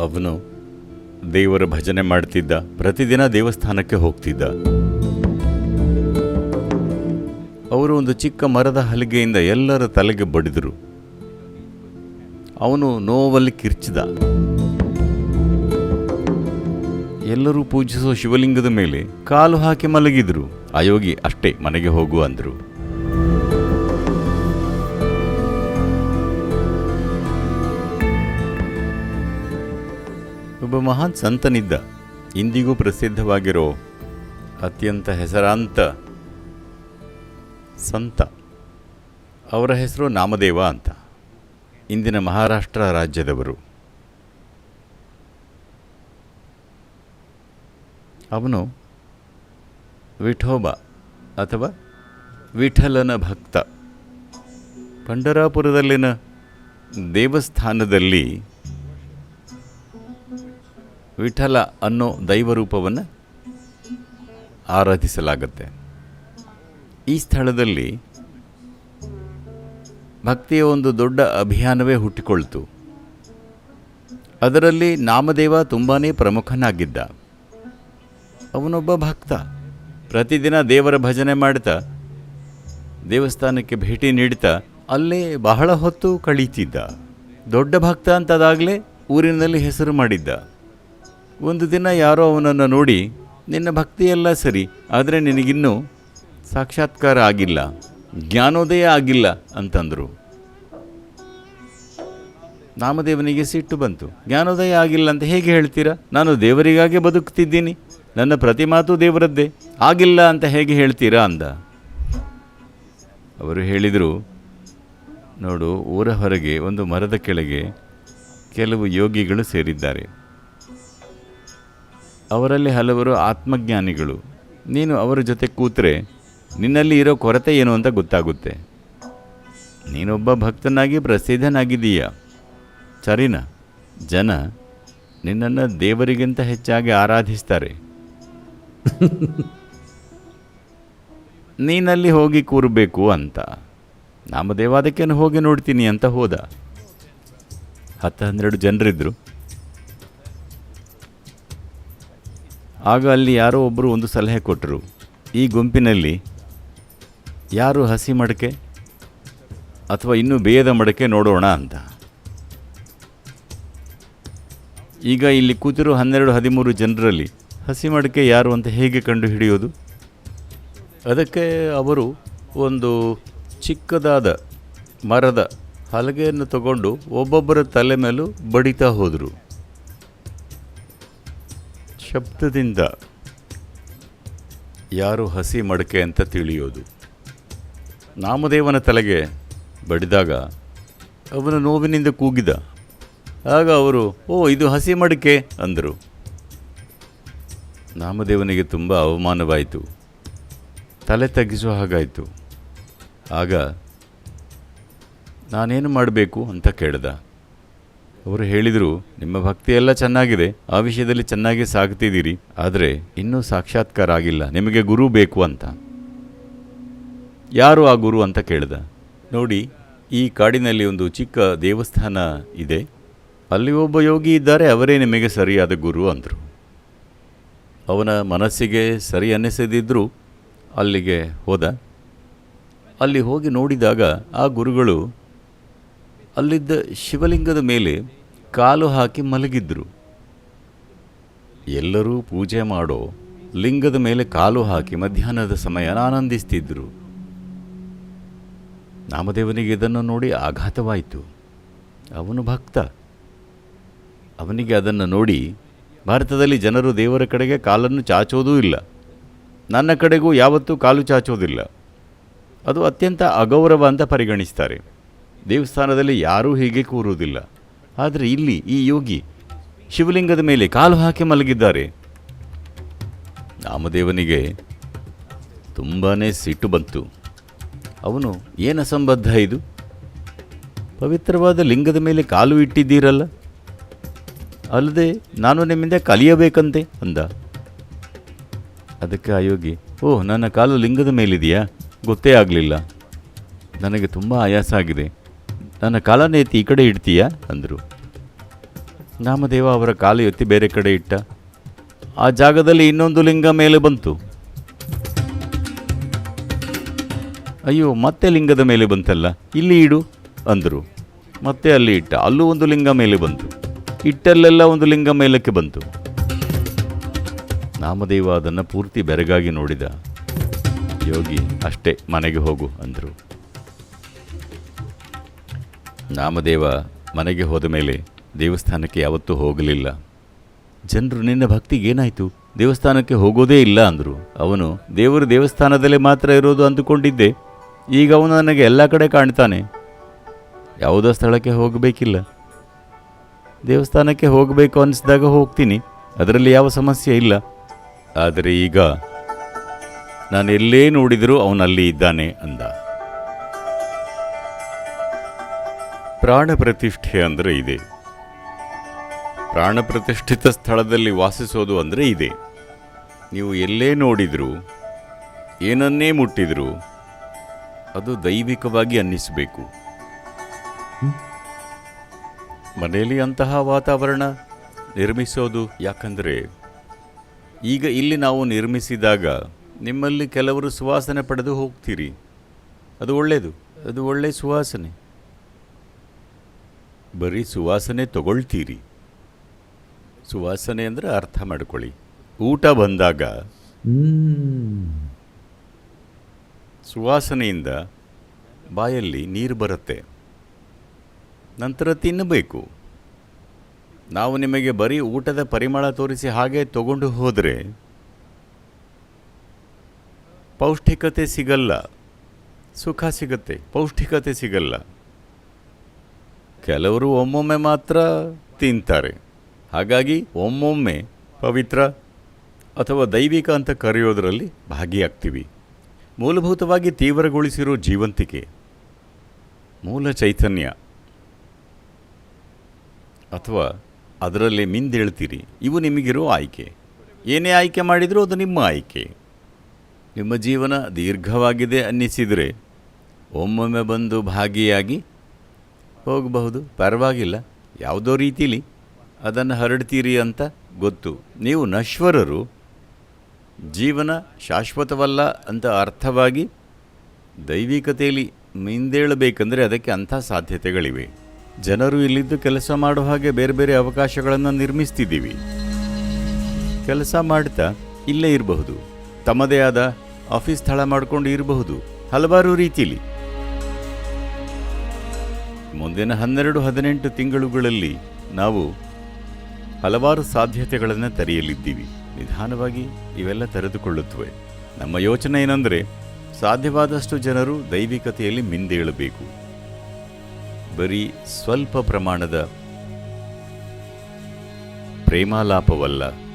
ಅವನು ದೇವರ ಭಜನೆ ಮಾಡ್ತಿದ್ದ. ಪ್ರತಿದಿನ ದೇವಸ್ಥಾನಕ್ಕೆ ಹೋಗ್ತಿದ್ದ. ಅವರು ಒಂದು ಚಿಕ್ಕ ಮರದ ಹಲಿಗೆಯಿಂದ ಎಲ್ಲರ ತಲೆಗೆ ಬಡಿದರು. ಅವನು ನೋವಲ್ಲಿ ಕಿರ್ಚಿದ. ಎಲ್ಲರೂ ಪೂಜಿಸುವ ಶಿವಲಿಂಗದ ಮೇಲೆ ಕಾಲು ಹಾಕಿ ಮಲಗಿದ್ರು. ಅಯೋಗಿ, ಅಷ್ಟೇ, ಮನೆಗೆ ಹೋಗು, ಅಂದರು. ಒಬ್ಬ ಮಹಾನ್ ಸಂತನಿದ್ದ. ಇಂದಿಗೂ ಪ್ರಸಿದ್ಧವಾಗಿರೋ ಅತ್ಯಂತ ಹೆಸರಾಂತ ಸಂತ. ಅವರ ಹೆಸರು ನಾಮದೇವ ಅಂತ. ಇಂದಿನ ಮಹಾರಾಷ್ಟ್ರ ರಾಜ್ಯದವರು. ಅವನು ವಿಠೋಬ ಅಥವಾ ವಿಠಲನ ಭಕ್ತ. ಪಂಡರಾಪುರದಲ್ಲಿನ ದೇವಸ್ಥಾನದಲ್ಲಿ ವಿಠಲ ಅನ್ನೋ ದೈವರೂಪವನ್ನು ಆರಾಧಿಸಲಾಗುತ್ತೆ. ಈ ಸ್ಥಳದಲ್ಲಿ ಭಕ್ತಿಯ ಒಂದು ದೊಡ್ಡ ಅಭಿಯಾನವೇ ಹುಟ್ಟಿಕೊಳ್ತು. ಅದರಲ್ಲಿ ನಾಮದೇವ ತುಂಬಾ ಪ್ರಮುಖನಾಗಿದ್ದ. ಅವನೊಬ್ಬ ಭಕ್ತ. ಪ್ರತಿದಿನ ದೇವರ ಭಜನೆ ಮಾಡ್ತಾ, ದೇವಸ್ಥಾನಕ್ಕೆ ಭೇಟಿ ನೀಡ್ತಾ, ಅಲ್ಲೇ ಬಹಳ ಹೊತ್ತು ಕಳೀತಿದ್ದ. ದೊಡ್ಡ ಭಕ್ತ ಅಂತದಾಗಲೇ ಊರಿನಲ್ಲಿ ಹೆಸರು ಮಾಡಿದ್ದ. ಒಂದು ದಿನ ಯಾರೋ ಅವನನ್ನು ನೋಡಿ, ನಿನ್ನ ಭಕ್ತಿಯೆಲ್ಲ ಸರಿ, ಆದರೆ ನಿನಗಿನ್ನೂ ಸಾಕ್ಷಾತ್ಕಾರ ಆಗಿಲ್ಲ, ಜ್ಞಾನೋದಯ ಆಗಿಲ್ಲ ಅಂತಂದರು. ನಾಮದೇವನಿಗೆ ಸಿಟ್ಟು ಬಂತು. ಜ್ಞಾನೋದಯ ಆಗಿಲ್ಲ ಅಂತ ಹೇಗೆ ಹೇಳ್ತೀರಾ? ನಾನು ದೇವರಿಗಾಗೆ ಬದುಕ್ತಿದ್ದೀನಿ ನನ್ನ ಪ್ರತಿ ಮಾತು ದೇವರದ್ದೇ, ಆಗಿಲ್ಲ ಅಂತ ಹೇಗೆ ಹೇಳ್ತೀರಾ ಅಂದ. ಅವರು ಹೇಳಿದರು, ನೋಡು, ಊರ ಹೊರಗೆ ಒಂದು ಮರದ ಕೆಳಗೆ ಕೆಲವು ಯೋಗಿಗಳು ಸೇರಿದ್ದಾರೆ. ಅವರಲ್ಲಿ ಹಲವರು ಆತ್ಮಜ್ಞಾನಿಗಳು. ನೀನು ಅವರ ಜೊತೆ ಕೂತ್ರೆ ನಿನ್ನಲ್ಲಿ ಇರೋ ಕೊರತೆ ಏನು ಅಂತ ಗೊತ್ತಾಗುತ್ತೆ. ನೀನೊಬ್ಬ ಭಕ್ತನಾಗಿ ಪ್ರಸಿದ್ಧನಾಗಿದೀಯ ಸರಿನಾ? ಜನ ನಿನ್ನನ್ನು ದೇವರಿಗಿಂತ ಹೆಚ್ಚಾಗಿ ಆರಾಧಿಸ್ತಾರೆ. ನೀನಲ್ಲಿ ಹೋಗಿ ಕೂರಬೇಕು ಅಂತ. ನಾಮದೇವ ಅದಕ್ಕೇನು ಹೋಗಿ ನೋಡ್ತೀನಿ ಅಂತ ಹೋದ. ಹತ್ತು ಹನ್ನೆರಡು ಜನರಿದ್ದರು ಆಗ ಅಲ್ಲಿ ಯಾರೋ ಒಬ್ಬರು ಒಂದು ಸಲಹೆ ಕೊಟ್ಟರು ಈ ಗುಂಪಿನಲ್ಲಿ ಯಾರು ಹಸಿ ಮಡಕೆ ಅಥವಾ ಇನ್ನೂ ಬೇಯದ ಮಡಕೆ ನೋಡೋಣ ಅಂತ. ಈಗ ಇಲ್ಲಿ ಕೂತಿರೋ ಹನ್ನೆರಡು ಹದಿಮೂರು ಜನರಲ್ಲಿ ಹಸಿ ಮಡಕೆ ಯಾರು ಅಂತ ಹೇಗೆ ಕಂಡು ಹಿಡಿಯೋದು? ಅದಕ್ಕೆ ಅವರು ಒಂದು ಚಿಕ್ಕದಾದ ಮರದ ಹಲಗೆಯನ್ನು ತಗೊಂಡು ಒಬ್ಬೊಬ್ಬರ ತಲೆ ಮೇಲೂ ಬಡಿತಾ ಹೋದರು. ಶಬ್ದದಿಂದ ಯಾರು ಹಸಿ ಮಡಕೆ ಅಂತ ತಿಳಿಯೋದು. ನಾಮದೇವನ ತಲೆಗೆ ಬಡಿದಾಗ ಅವನ ನೋವಿನಿಂದ ಕೂಗಿದ. ಆಗ ಅವರು, ಓ, ಇದು ಹಸಿ ಮಡಕೆ ಅಂದರು. ನಾಮದೇವನಿಗೆ ತುಂಬ ಅವಮಾನವಾಯಿತು. ತಲೆ ತಗ್ಗಿಸುವ ಹಾಗಾಯಿತು. ಆಗ ನಾನೇನು ಮಾಡಬೇಕು ಅಂತ ಕೇಳ್ದ. ಅವರು ಹೇಳಿದರು, ನಿಮ್ಮ ಭಕ್ತಿಯೆಲ್ಲ ಚೆನ್ನಾಗಿದೆ, ಆ ವಿಷಯದಲ್ಲಿ ಚೆನ್ನಾಗಿ ಸಾಗ್ತಿದ್ದೀರಿ, ಆದರೆ ಇನ್ನೂ ಸಾಕ್ಷಾತ್ಕಾರ ಆಗಿಲ್ಲ, ನಿಮಗೆ ಗುರು ಬೇಕು ಅಂತ. ಯಾರು ಆ ಗುರು ಅಂತ ಕೇಳ್ದ. ನೋಡಿ, ಈ ಕಾಡಿನಲ್ಲಿ ಒಂದು ಚಿಕ್ಕ ದೇವಸ್ಥಾನ ಇದೆ, ಅಲ್ಲಿ ಒಬ್ಬ ಯೋಗಿ ಇದ್ದಾರೆ, ಅವರೇ ನಿಮಗೆ ಸರಿಯಾದ ಗುರು ಅಂದರು. ಅವನ ಮನಸ್ಸಿಗೆ ಸರಿ ಅನ್ನಿಸದಿದ್ದರೂ ಅಲ್ಲಿಗೆ ಹೋದ. ಅಲ್ಲಿ ಹೋಗಿ ನೋಡಿದಾಗ ಆ ಗುರುಗಳು ಅಲ್ಲಿದ್ದ ಶಿವಲಿಂಗದ ಮೇಲೆ ಕಾಲು ಹಾಕಿ ಮಲಗಿದ್ರು. ಎಲ್ಲರೂ ಪೂಜೆ ಮಾಡೋ ಲಿಂಗದ ಮೇಲೆ ಕಾಲು ಹಾಕಿ ಮಧ್ಯಾಹ್ನದ ಸಮಯ ಆನಂದಿಸ್ತಿದ್ರು. ನಾಮದೇವನಿಗೆ ಇದನ್ನು ನೋಡಿ ಆಘಾತವಾಯಿತು. ಅವನು ಭಕ್ತ. ಅವನಿಗೆ ಅದನ್ನು ನೋಡಿ ಭಾರತದಲ್ಲಿ ಜನರು ದೇವರ ಕಡೆಗೆ ಕಾಲನ್ನು ಚಾಚೋದೂ ಇಲ್ಲ. ನನ್ನ ಕಡೆಗೂ ಯಾವತ್ತೂ ಕಾಲು ಚಾಚೋದಿಲ್ಲ. ಅದು ಅತ್ಯಂತ ಅಗೌರವ ಅಂತ ಪರಿಗಣಿಸ್ತಾರೆ. ದೇವಸ್ಥಾನದಲ್ಲಿ ಯಾರೂ ಹೀಗೆ ಕೂರುವುದಿಲ್ಲ. ಆದರೆ ಇಲ್ಲಿ ಈ ಯೋಗಿ ಶಿವಲಿಂಗದ ಮೇಲೆ ಕಾಲು ಹಾಕಿ ಮಲಗಿದ್ದಾರೆ. ನಾಮದೇವನಿಗೆ ತುಂಬಾ ಸಿಟ್ಟು ಬಂತು. ಅವನು ಏನು ಅಸಂಬದ್ಧ ಇದು? ಪವಿತ್ರವಾದ ಲಿಂಗದ ಮೇಲೆ ಕಾಲು ಇಟ್ಟಿದ್ದೀರಲ್ಲ? ಅಲ್ಲದೆ ನಾನು ನಿಮ್ಮಿಂದ ಕಲಿಯಬೇಕಂತೆ ಅಂದ. ಅದಕ್ಕೆ ಆ ಯೋಗಿ, ಓಹ್, ನನ್ನ ಕಾಲು ಲಿಂಗದ ಮೇಲಿದೆಯಾ? ಗೊತ್ತೇ ಆಗಲಿಲ್ಲ. ನನಗೆ ತುಂಬ ಆಯಾಸ ಆಗಿದೆ. ನನ್ನ ಕಾಲನೇತಿ ಎತ್ತಿ ಈ ಕಡೆ ಇಡ್ತೀಯಾ? ಅಂದರು. ನಾಮದೇವ ಅವರ ಕಾಲು ಎತ್ತಿ ಬೇರೆ ಕಡೆ ಇಟ್ಟ. ಆ ಜಾಗದಲ್ಲಿ ಇನ್ನೊಂದು ಲಿಂಗ ಮೇಲೆ ಬಂತು. ಅಯ್ಯೋ, ಮತ್ತೆ ಲಿಂಗದ ಮೇಲೆ ಬಂತಲ್ಲ? ಇಲ್ಲಿ ಇಡು, ಅಂದರು. ಮತ್ತೆ ಅಲ್ಲಿ ಇಟ್ಟ. ಅಲ್ಲೂ ಒಂದು ಲಿಂಗ ಮೇಲೆ ಬಂತು. ಇಟ್ಟಲ್ಲೆಲ್ಲ ಒಂದು ಲಿಂಗ ಮೇಲಕ್ಕೆ ಬಂತು. ನಾಮದೇವ ಅದನ್ನು ಪೂರ್ತಿ ಬೆರಗಾಗಿ ನೋಡಿದ. ಯೋಗಿ, ಅಷ್ಟೇ, ಮನೆಗೆ ಹೋಗು, ಅಂದರು. ನಾಮದೇವ ಮನೆಗೆ ಹೋದ ಮೇಲೆ ದೇವಸ್ಥಾನಕ್ಕೆ ಯಾವತ್ತೂ ಹೋಗಲಿಲ್ಲ. ಜನರು, ನಿನ್ನ ಭಕ್ತಿಗೇನಾಯಿತು ದೇವಸ್ಥಾನಕ್ಕೆ ಹೋಗೋದೇ ಇಲ್ಲ ಅಂದರು. ಅವನು, ದೇವರು ದೇವಸ್ಥಾನದಲ್ಲೇ ಮಾತ್ರ ಇರೋದು ಅಂದುಕೊಂಡಿದ್ದೆ. ಈಗ ಅವನು ನನಗೆ ಎಲ್ಲ ಕಡೆ ಕಾಣ್ತಾನೆ. ಯಾವುದೋ ಸ್ಥಳಕ್ಕೆ ಹೋಗಬೇಕಿಲ್ಲ. ದೇವಸ್ಥಾನಕ್ಕೆ ಹೋಗಬೇಕು ಅನಿಸಿದಾಗ ಹೋಗ್ತೀನಿ. ಅದರಲ್ಲಿ ಯಾವ ಸಮಸ್ಯೆ ಇಲ್ಲ. ಆದರೆ ಈಗ ನಾನು ಎಲ್ಲೇ ನೋಡಿದರೂ ಅವನಲ್ಲಿ ಇದ್ದಾನೆ ಅಂದ. ಪ್ರಾಣ ಪ್ರತಿಷ್ಠೆ ಅಂದರೆ ಇದೆ. ಪ್ರಾಣ ಪ್ರತಿಷ್ಠಿತ ಸ್ಥಳದಲ್ಲಿ ವಾಸಿಸೋದು ಅಂದರೆ ಇದೆ. ನೀವು ಎಲ್ಲೇ ನೋಡಿದರೂ, ಏನನ್ನೇ ಮುಟ್ಟಿದರೂ, ಅದು ದೈವಿಕವಾಗಿ ಅನ್ನಿಸಬೇಕು. ಮನೆಯಲ್ಲಿ ಅಂತಹ ವಾತಾವರಣ ನಿರ್ಮಿಸೋದು ಯಾಕಂದರೆ, ಈಗ ಇಲ್ಲಿ ನಾವು ನಿರ್ಮಿಸಿದಾಗ ನಿಮ್ಮಲ್ಲಿ ಕೆಲವರು ಸುವಾಸನೆ ಪಡೆದು ಹೋಗ್ತೀರಿ. ಅದು ಒಳ್ಳೆಯದು ಅದು ಒಳ್ಳೆಯ ಸುವಾಸನೆ. ಬರೀ ಸುವಾಸನೆ ತಗೊಳ್ತೀರಿ. ಸುವಾಸನೆ ಅಂದರೆ ಅರ್ಥ ಮಾಡ್ಕೊಳ್ಳಿ. ಊಟ ಬಂದಾಗ ಸುವಾಸನೆಯಿಂದ ಬಾಯಲ್ಲಿ ನೀರು ಬರುತ್ತೆ. ನಂತರ ತಿನ್ನಬೇಕು. ನಾವು ನಿಮಗೆ ಬರೀ ಊಟದ ಪರಿಮಳ ತೋರಿಸಿ ಹಾಗೆ ತಗೊಂಡು ಹೋದರೆ ಪೌಷ್ಟಿಕತೆ ಸಿಗಲ್ಲ. ಸುಖ ಸಿಗತ್ತೆ. ಪೌಷ್ಟಿಕತೆ ಸಿಗಲ್ಲ. ಕೆಲವರು ಒಮ್ಮೊಮ್ಮೆ ಮಾತ್ರ ತಿಂತಾರೆ. ಹಾಗಾಗಿ ಒಮ್ಮೊಮ್ಮೆ ಪವಿತ್ರ ಅಥವಾ ದೈವಿಕ ಅಂತ ಕರೆಯೋದರಲ್ಲಿ ಭಾಗಿಯಾಗ್ತೀವಿ. ಮೂಲಭೂತವಾಗಿ ತೀವ್ರಗೊಳಿಸಿರೋ ಜೀವಂತಿಕೆ, ಮೂಲ ಚೈತನ್ಯ ಅಥವಾ ಅದರಲ್ಲಿ ಮಿಂದೇಳ್ತೀರಿ, ಇವು ನಿಮಗಿರೋ ಆಯ್ಕೆ. ಏನೇ ಆಯ್ಕೆ ಮಾಡಿದರೂ ಅದು ನಿಮ್ಮ ಆಯ್ಕೆ. ನಿಮ್ಮ ಜೀವನ ದೀರ್ಘವಾಗಿದೆ ಅನ್ನಿಸಿದರೆ ಒಮ್ಮೊಮ್ಮೆ ಬಂದು ಭಾಗಿಯಾಗಿ ಹೋಗಬಹುದು? ಪರವಾಗಿಲ್ಲ. ಯಾವುದೋ ರೀತಿಲಿ ಅದನ್ನು ಹರಡ್ತೀರಿ ಅಂತ ಗೊತ್ತು. ನೀವು ನಶ್ವರರು. ಜೀವನ ಶಾಶ್ವತವಲ್ಲ ಅಂತ ಅರ್ಥವಾಗಿ ದೈವಿಕತೆಯಲ್ಲಿ ಮಿಂದೇಳಬೇಕಂದರೆ ಅದಕ್ಕೆ ಅಂಥ ಸಾಧ್ಯತೆಗಳಿವೆ. ಜನರು ಇಲ್ಲಿದ್ದು ಕೆಲಸ ಮಾಡೋ ಹಾಗೆ ಬೇರೆ ಬೇರೆ ಅವಕಾಶಗಳನ್ನು ನಿರ್ಮಿಸ್ತಿದ್ದೀವಿ. ಕೆಲಸ ಮಾಡ್ತಾ ಇಲ್ಲೇ ಇರಬಹುದು. ತಮ್ಮದೇ ಆದ ಆಫೀಸ್ ಸ್ಥಳ ಮಾಡಿಕೊಂಡು ಇರಬಹುದು. ಹಲವಾರು ರೀತಿಲಿ. ಮುಂದಿನ ಹನ್ನೆರಡು, ಹದಿನೆಂಟು ತಿಂಗಳುಗಳಲ್ಲಿ ನಾವು ಹಲವಾರು ಸಾಧ್ಯತೆಗಳನ್ನು ತೆರೆಯಲಿದ್ದೀವಿ. ನಿಧಾನವಾಗಿ ಇವೆಲ್ಲ ತೆರೆದುಕೊಳ್ಳುತ್ತವೆ. ನಮ್ಮ ಯೋಚನೆ ಏನಂದರೆ, ಸಾಧ್ಯವಾದಷ್ಟು ಜನರು ದೈವಿಕತೆಯಲ್ಲಿ ಮಿಂದೇಳಬೇಕು. ಬರೀ ಸ್ವಲ್ಪ ಪ್ರಮಾಣದ ಪ್ರೇಮಾಲಾಪವಲ್ಲ.